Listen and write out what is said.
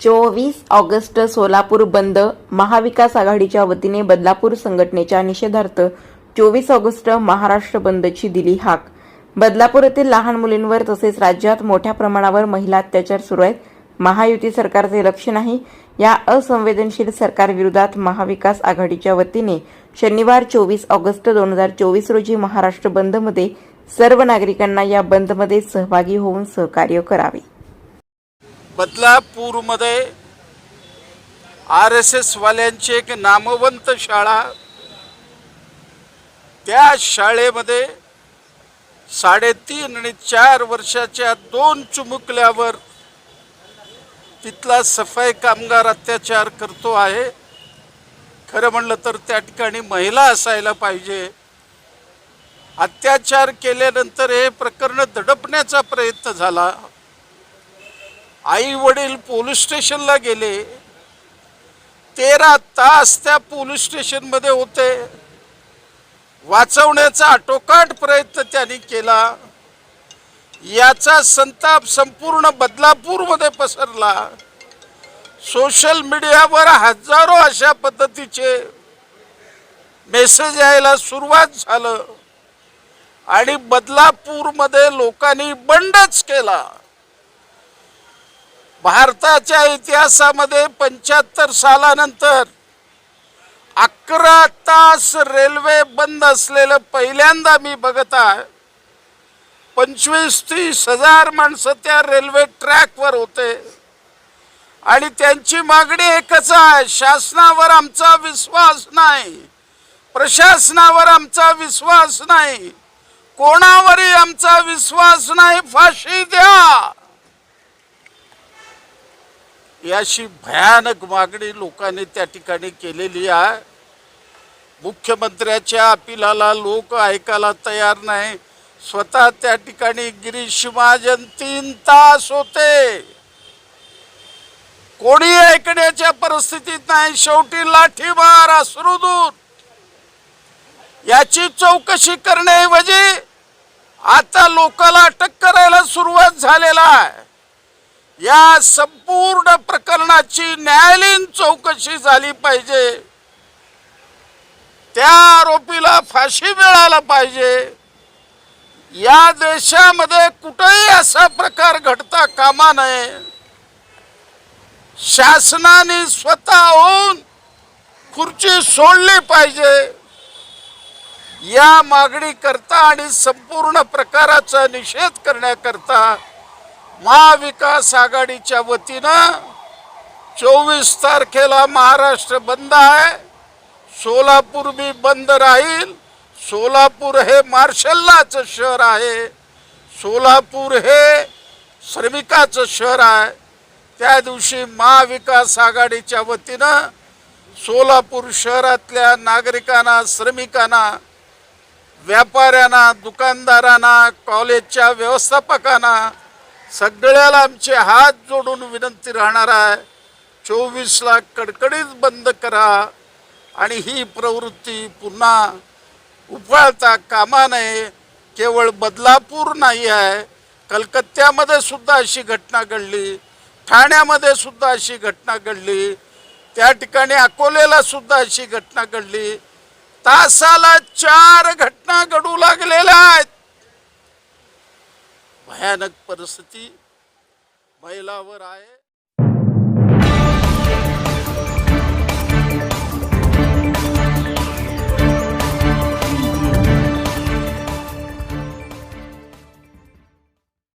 चोवीस ऑगस्ट सोलापूर बंद. महाविकास आघाडीच्या वतीने बदलापूर संघटनेच्या निषेधार्थ चोवीस ऑगस्ट महाराष्ट्र बंदची दिली हाक. बदलापूर येथील लहान मुलींवर तसेच राज्यात मोठ्या प्रमाणावर महिला अत्याचार सुरू आहेत. महायुती सरकारचे लक्ष नाही. या असंवेदनशील सरकारविरोधात महाविकास आघाडीच्या वतीने शनिवार चोवीस ऑगस्ट दोन हजार चोवीस रोजी महाराष्ट्र बंदमध्ये सर्व नागरिकांना या बंदमध्ये सहभागी होऊन सहकार्य करावे. बदलापूरमध्ये आर एस एसवाल्यांची एक नामवंत शाळा त्या शाळेमध्ये साडेतीन आणि चार वर्षाच्या दोन चुमुकल्यावर तिथला सफाई कामगार अत्याचार करतो आहे. खरं म्हणलं तर त्या ठिकाणी महिला असायला पाहिजे. अत्याचार केल्यानंतर हे प्रकरण दडपण्याचा प्रयत्न झाला. आई वडील पोलीस स्टेशनला गेले. तेरा तास त्या पोलीस स्टेशनमध्ये होते. वाचवण्याचा आटोकाट प्रयत्न त्यांनी केला. याचा संताप संपूर्ण बदलापूरमध्ये पसरला. सोशल मीडियावर हजारो अशा पद्धतीचे मेसेज यायला सुरुवात झालं आणि बदलापूरमध्ये लोकांनी बंडच केला. भारताच्या इतिहासामध्ये पंच्याहत्तर सालानंतर अकरा तास रेल्वे बंद असलेलं पहिल्यांदा मी बघत आहे. पंचवीस तीस हजार माणसं त्या रेल्वे ट्रॅकवर होते. आणि त्यांची मागणी एकच आहे शासनावर आमचा विश्वास नाही. प्रशासनावर आमचा विश्वास नाही. कोणावरही आमचा विश्वास नाही. फाशी द्या. याशी भयानक मागणी लोकांनी त्या ठिकाणी केलेली आहे. मुख्यमंत्र्याच्या अपिलाला लोक ऐकायला तयार नाही. स्वतः त्या ठिकाणी गिरीश महाजन तीन तास होते. कोणी ऐकण्याच्या परिस्थितीत नाही. शेवटी लाठीमार अश्रुदूत याची चौकशी करण्याऐवजी आता लोकाला अटक करायला सुरुवात झालेला आहे. या संपूर्ण प्रकरणाची न्यायालयीन चौकशी झाली पाहिजे. त्या आरोपीला फाशी मिळायला पाहिजे. या देशामध्ये कुठेही असा प्रकार घडता कामा नये. शासनाने स्वतःहून खुर्ची सोडली पाहिजे. या मागणी करता आणि संपूर्ण प्रकाराचा निषेध करण्याकरता महाविकास आघाडीच्या वतीनं चोवीस तारखेला महाराष्ट्र बंद आहे. सोलापूर बी बंद राहील. सोलापूर हे मार्शल्लाचं शहर आहे. सोलापूर हे श्रमिकाचं शहर आहे. त्या दिवशी महाविकास आघाडीच्या वतीनं सोलापूर शहरातल्या नागरिकांना श्रमिकांना व्यापाऱ्यांना दुकानदारांना कॉलेजच्या व्यवस्थापकांना सगळ्याला आमचे हात जोडून विनंती राहणार आहे. चोवीसला कडकडीत बंद करा आणि ही प्रवृत्ती पुन्हा उफाळता कामा नये. केवळ बदलापूर नाही आहे. कलकत्त्यामध्ये सुद्धा अशी घटना घडली. ठाण्यामध्ये सुद्धा अशी घटना घडली. त्या ठिकाणी अकोलेला सुद्धा अशी घटना घडली. तासाला चार घटना घडू लागलेल्या आहेत. भयानक परिस्थिती महिलावर आहे.